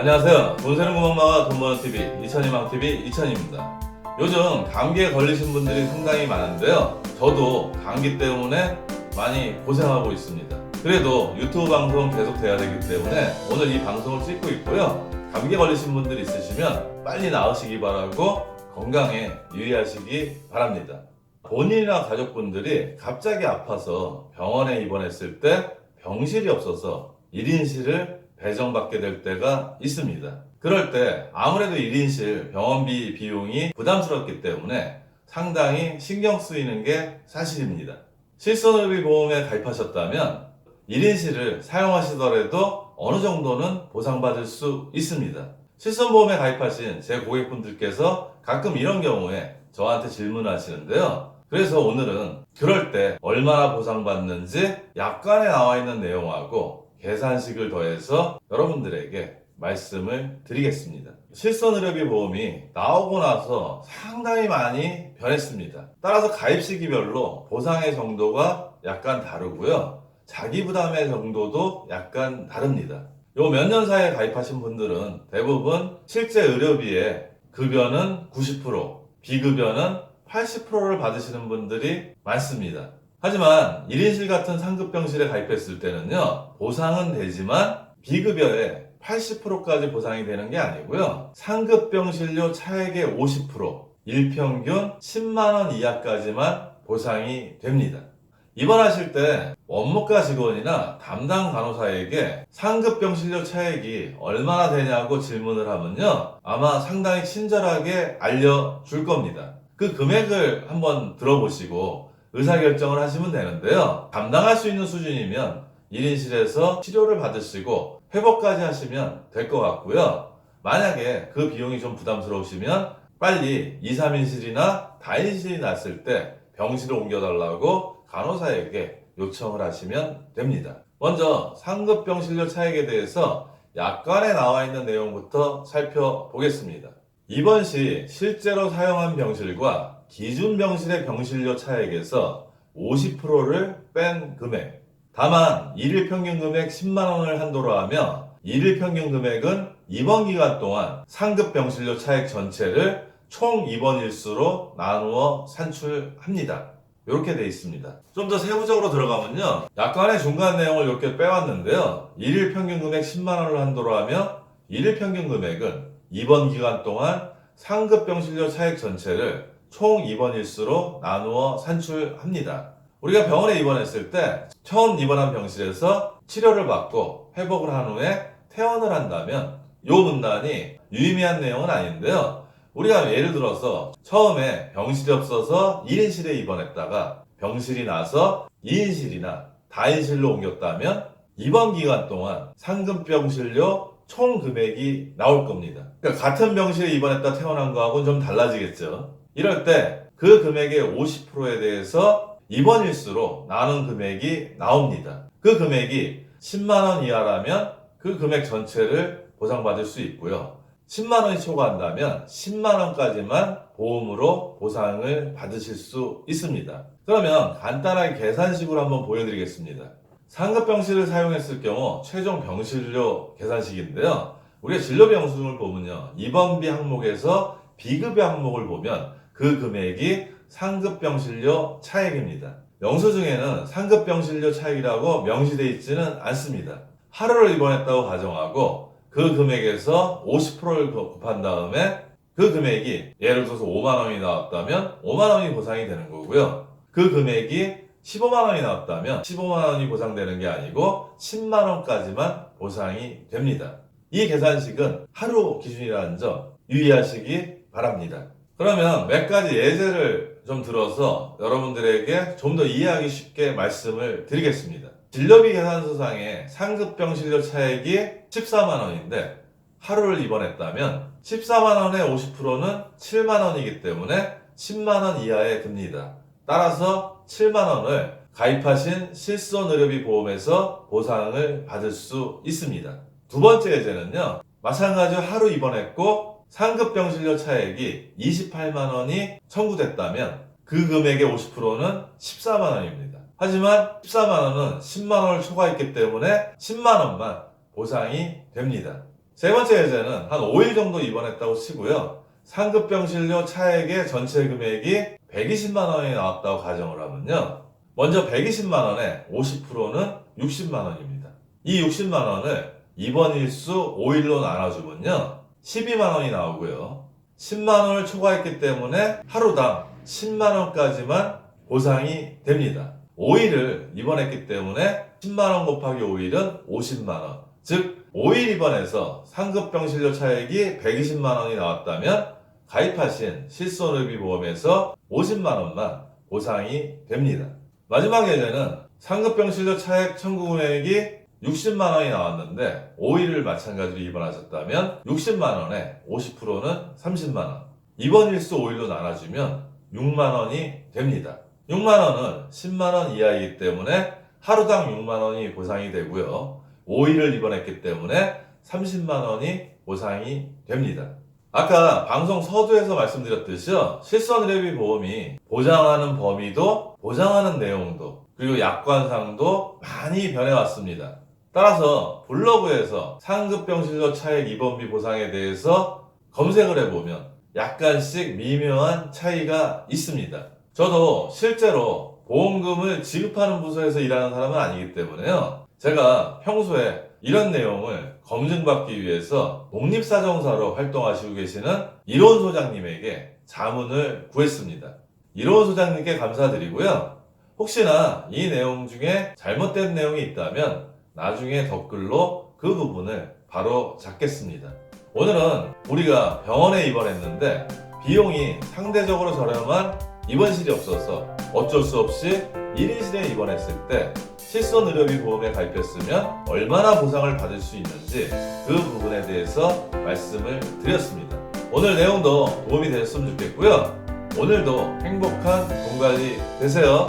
안녕하세요. 돈 세는 구멍마와 돈 버는 TV, 이천희망 TV 이천입니다. 요즘 감기에 걸리신 분들이 상당히 많은데요. 저도 감기 때문에 많이 고생하고 있습니다. 그래도 유튜브 방송 계속 돼야 되기 때문에 오늘 이 방송을 찍고 있고요. 감기에 걸리신 분들 있으시면 빨리 나으시기 바라고 건강에 유의하시기 바랍니다. 본인이나 가족분들이 갑자기 아파서 병원에 입원했을 때 병실이 없어서 1인실을 배정받게 될 때가 있습니다. 그럴 때 아무래도 1인실 병원비 비용이 부담스럽기 때문에 상당히 신경 쓰이는 게 사실입니다. 실손의료 보험에 가입하셨다면 1인실을 사용하시더라도 어느 정도는 보상받을 수 있습니다. 실손보험에 가입하신 제 고객분들께서 가끔 이런 경우에 저한테 질문하시는데요. 그래서 오늘은 그럴 때 얼마나 보상받는지 약관에 나와 있는 내용하고 계산식을 더해서 여러분들에게 말씀을 드리겠습니다. 실손의료비 보험이 나오고 나서 상당히 많이 변했습니다. 따라서 가입 시기별로 보상의 정도가 약간 다르고요. 자기 부담의 정도도 약간 다릅니다. 요 몇 년 사이에 가입하신 분들은 대부분 실제 의료비의 급여는 90%, 비급여는 80%를 받으시는 분들이 많습니다. 하지만 1인실 같은 상급 병실에 가입했을 때는요, 보상은 되지만 비급여의 80%까지 보상이 되는 게 아니고요, 상급 병실료 차액의 50%, 일평균 10만원 이하까지만 보상이 됩니다. 입원하실 때 원무과 직원이나 담당 간호사에게 상급병 실료 차액이 얼마나 되냐고 질문을 하면요. 아마 상당히 친절하게 알려줄 겁니다. 그 금액을 한번 들어보시고 의사결정을 하시면 되는데요. 감당할 수 있는 수준이면 1인실에서 치료를 받으시고 회복까지 하시면 될 것 같고요. 만약에 그 비용이 좀 부담스러우시면 빨리 2, 3인실이나 다인실이 났을 때 병실을 옮겨달라고 간호사에게 요청을 하시면 됩니다. 먼저 상급 병실료 차액에 대해서 약관에 나와 있는 내용부터 살펴보겠습니다. 입원 시 실제로 사용한 병실과 기준 병실의 병실료 차액에서 50%를 뺀 금액. 다만 일일 평균 금액 10만 원을 한도로 하며 일일 평균 금액은 입원 기간 동안 상급 병실료 차액 전체를 총 입원 일수로 나누어 산출합니다. 이렇게 돼 있습니다. 좀 더 세부적으로 들어가면요. 약관의 중간 내용을 이렇게 빼왔는데요. 일일 평균 금액 10만 원을 한도로 하며 일일 평균 금액은 입원 기간 동안 상급 병실료 차액 전체를 총 입원 일수로 나누어 산출합니다. 우리가 병원에 입원했을 때 처음 입원한 병실에서 치료를 받고 회복을 한 후에 퇴원을 한다면 이 문단이 유의미한 내용은 아닌데요. 우리가 예를 들어서 처음에 병실이 없어서 1인실에 입원했다가 병실이 나서 2인실이나 다인실로 옮겼다면 입원 기간 동안 상급병실료 총 금액이 나올 겁니다. 그러니까 같은 병실에 입원했다 퇴원한 거하고는 좀 달라지겠죠. 이럴 때 그 금액의 50%에 대해서 입원 일수로 나눈 금액이 나옵니다. 그 금액이 10만원 이하라면 그 금액 전체를 보상받을 수 있고요. 10만원이 초과한다면 10만원까지만 보험으로 보상을 받으실 수 있습니다. 그러면 간단하게 계산식으로 한번 보여드리겠습니다. 상급병실을 사용했을 경우 최종 병실료 계산식인데요. 우리가 영수증을 보면요. 입원비 항목에서 비급여 항목을 보면 그 금액이 상급병실료 차액입니다. 영수증에는 상급병실료 차액이라고 명시되어 있지는 않습니다. 하루를 입원했다고 가정하고 그 금액에서 50%를 곱한 다음에 그 금액이 예를 들어서 5만 원이 나왔다면 5만 원이 보상이 되는 거고요. 그 금액이 15만 원이 나왔다면 15만 원이 보상되는 게 아니고 10만 원까지만 보상이 됩니다. 이 계산식은 하루 기준이라는 점 유의하시기 바랍니다. 그러면 몇 가지 예제를 좀 들어서 여러분들에게 좀 더 이해하기 쉽게 말씀을 드리겠습니다. 진료비 계산서상에 상급병실료 차액이 14만 원인데 하루를 입원했다면 14만 원의 50%는 7만 원이기 때문에 10만 원 이하에 듭니다. 따라서 7만 원을 가입하신 실손의료비 보험에서 보상을 받을 수 있습니다. 두 번째 예제는요. 마찬가지로 하루 입원했고 상급 병실료 차액이 28만 원이 청구됐다면 그 금액의 50%는 14만 원입니다. 하지만 14만 원은 10만 원을 초과했기 때문에 10만 원만 보상이 됩니다. 세 번째 예제는 한 5일 정도 입원했다고 치고요. 상급 병실료 차액의 전체 금액이 120만 원이 나왔다고 가정을 하면요. 먼저 120만 원에 50%는 60만 원입니다. 이 60만 원을 입원 일수 5일로 나눠주면요. 12만 원이 나오고요. 10만 원을 초과했기 때문에 하루당 10만 원까지만 보상이 됩니다. 5일을 입원했기 때문에 10만 원 곱하기 5일은 50만 원. 즉 5일 입원해서 상급병실료 차액이 120만 원이 나왔다면 가입하신 실손의비 보험에서 50만 원만 보상이 됩니다. 마지막 예제는 상급병실료 차액 청구 금액이 60만 원이 나왔는데 5일을 마찬가지로 입원하셨다면 60만 원에 50%는 30만 원. 입원 일수 5일로 나눠주면 6만 원이 됩니다. 6만 원은 10만 원 이하이기 때문에 하루당 6만 원이 보상이 되고요. 5일을 입원했기 때문에 30만 원이 보상이 됩니다. 아까 방송 서두에서 말씀드렸듯이요. 실손의료비 보험이 보장하는 범위도 보장하는 내용도 그리고 약관상도 많이 변해왔습니다. 따라서 블로그에서 상급병실료 차액 입원비 보상에 대해서 검색을 해보면 약간씩 미묘한 차이가 있습니다. 저도 실제로 보험금을 지급하는 부서에서 일하는 사람은 아니기 때문에요. 제가 평소에 이런 내용을 검증받기 위해서 독립사정사로 활동하시고 계시는 이론 소장님에게 자문을 구했습니다. 이론 소장님께 감사드리고요. 혹시나 이 내용 중에 잘못된 내용이 있다면 나중에 댓글로 그 부분을 바로 잡겠습니다. 오늘은 우리가 병원에 입원했는데 비용이 상대적으로 저렴한 입원실이 없어서 어쩔 수 없이 1인실에 입원했을 때 실손 의료비 보험에 가입했으면 얼마나 보상을 받을 수 있는지 그 부분에 대해서 말씀을 드렸습니다. 오늘 내용도 도움이 되셨으면 좋겠고요. 오늘도 행복한 돈 관리 되세요.